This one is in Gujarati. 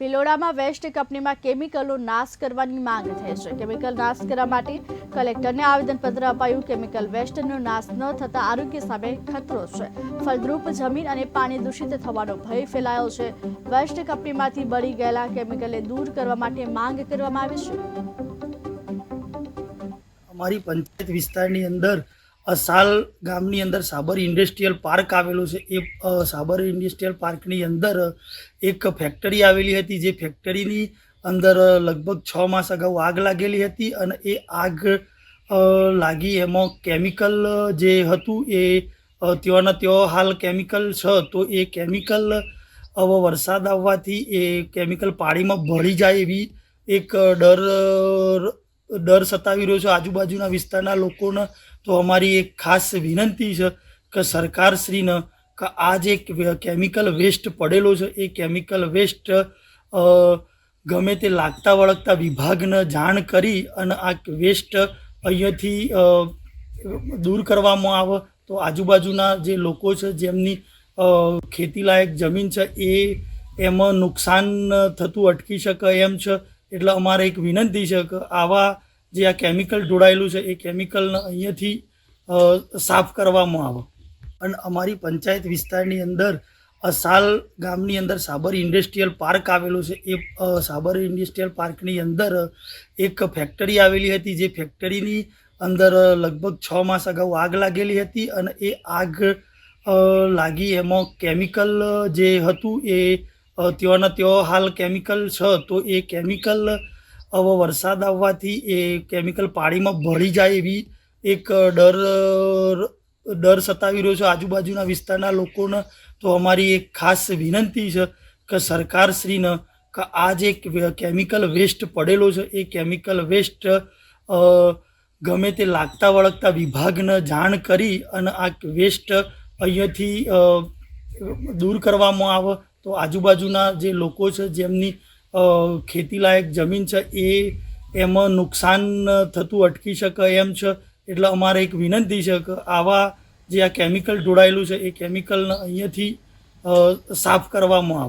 પિલોડામાં વેસ્ટ કંપનીમાં કેમિકલનો નાશ કરવાની માંગ થઈ છે. કેમિકલ નાશ કરવા માટે કલેક્ટરને આવેદનપત્ર અપાયું. કેમિકલ વેસ્ટનો નાશ ન થતા આરોગ્ય સામે ખતરો છે. ફળદ્રુપ જમીન અને પાણી દૂષિત થવાનો ભય ફેલાયો છે. વેસ્ટ કંપનીમાંથી બળી ગયેલા કેમિકલને દૂર કરવા માટે માંગ કરવામાં આવી છે. અમારી પંચાયત વિસ્તારની અંદર અસાલ ગામની અંદર સાબર ઇન્ડસ્ટ્રીયલ પાર્ક આવેલો છે. એ સાબર ઇન્ડસ્ટ્રીયલ પાર્કની અંદર એક ફેક્ટરી આવેલી હતી જે ફેક્ટરીની અંદર લગભગ છ માસ અગાઉ આગ લાગેલી હતી અને એ આગ લાગી એમાં કેમિકલ જે હતું એ ત્યાંના ત્યાં હાલ કેમિકલ છે, તો એ કેમિકલ હવે વરસાદ આવવાથી એ કેમિકલ પાણીમાં ભળી જાય એવી એક ડર ડર સતાવી રહ્યો છે આજુબાજુના વિસ્તારના લોકોને. તો અમારી એક ખાસ વિનંતી છે કે સરકારશ્રીને કે આ જે કેમિકલ વેસ્ટ પડેલો છે. એ કેમિકલ વેસ્ટ ગમે તે લાગતા વળગતા વિભાગને જાણ કરી અને આ વેસ્ટ અહીંયાથી દૂર કરવામાં આવે. તો આજુબાજુના જે લોકો છે, જેમની ખેતીલાયક જમીન છે, એ એમાં નુકસાન થતું અટકી શકે એમ છે. એટલે અમારે એક વિનંતી છે કે આવા જે આ કેમિકલ જોડાયેલું છે, એ કેમિકલને અહીંયાથી સાફ કરવામાં આવે. અને અમારી પંચાયત વિસ્તારની અંદર અસાલ ગામની અંદર સાબર ઇન્ડસ્ટ્રીયલ પાર્ક આવેલું છે. એ સાબર ઇન્ડસ્ટ્રીયલ પાર્કની અંદર એક ફેક્ટરી આવેલી હતી, જે ફેક્ટરીની અંદર લગભગ છ માસ અગાઉ આગ લાગેલી હતી અને એ આગ લાગી એમાં કેમિકલ જે હતું એ ત્યાંના ત્યાં હાલ કેમિકલ છે, તો એ કેમિકલ હવે વરસાદ આવવાથી એ કેમિકલ પાણીમાં ભળી જાય એવી એક ડર ડર સતાવી રહ્યો છે આજુબાજુના વિસ્તારના લોકોને. તો અમારી એક ખાસ વિનંતી છે કે સરકારશ્રીને કે આ જે કેમિકલ વેસ્ટ પડેલો છે, એ કેમિકલ વેસ્ટ ગમે તે લાગતા વળગતા વિભાગને જાણ કરી અને આ વેસ્ટ અહીંયાથી દૂર કરવામાં આવે તો આજુબાજુના જે લોકો છે, જેમની ખેતીલાયક જમીન છે, એ એમાં નુકસાન થતું અટકી શકે એમ છે. એટલે અમારે એક વિનંતી છે કે આવા જે આ કેમિકલ ઢોળાયેલું છે, એ કેમિકલને અહીંયાથી સાફ કરવામાં આવે.